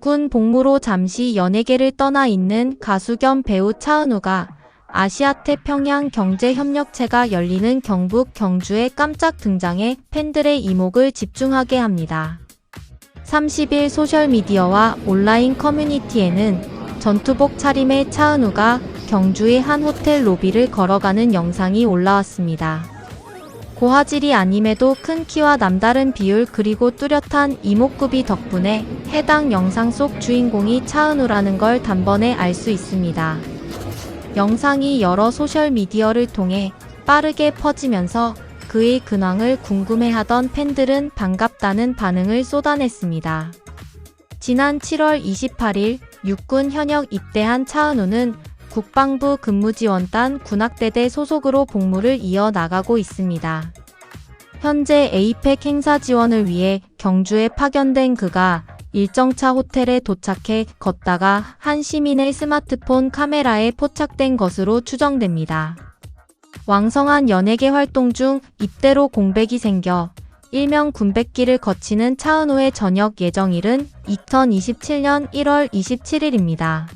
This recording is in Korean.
군 복무로 잠시 연예계를 떠나 있는 가수 겸 배우 차은우가 아시아태평양 경제협력체가 열리는 경북 경주에 깜짝 등장해 팬들의 이목을 집중하게 합니다. 30일 소셜미디어와 온라인 커뮤니티에는 전투복 차림의 차은우가 경주의 한 호텔 로비를 걸어가는 영상이 올라왔습니다. 고화질이 아님에도 큰 키와 남다른 비율 그리고 뚜렷한 이목구비 덕분에 해당 영상 속 주인공이 차은우라는 걸 단번에 알 수 있습니다. 영상이 여러 소셜미디어를 통해 빠르게 퍼지면서 그의 근황을 궁금해하던 팬들은 반갑다는 반응을 쏟아냈습니다. 지난 7월 28일 육군 현역 입대한 차은우는 국방부 근무지원단 군악대대 소속으로 복무를 이어나가고 있습니다. 현재 에이펙 행사 지원을 위해 경주에 파견된 그가 일정차 호텔에 도착해 걷다가 한 시민의 스마트폰 카메라에 포착된 것으로 추정됩니다. 왕성한 연예계 활동 중 입대로 공백이 생겨 일명 군백기를 거치는 차은우의 저녁 예정일은 2027년 1월 27일입니다.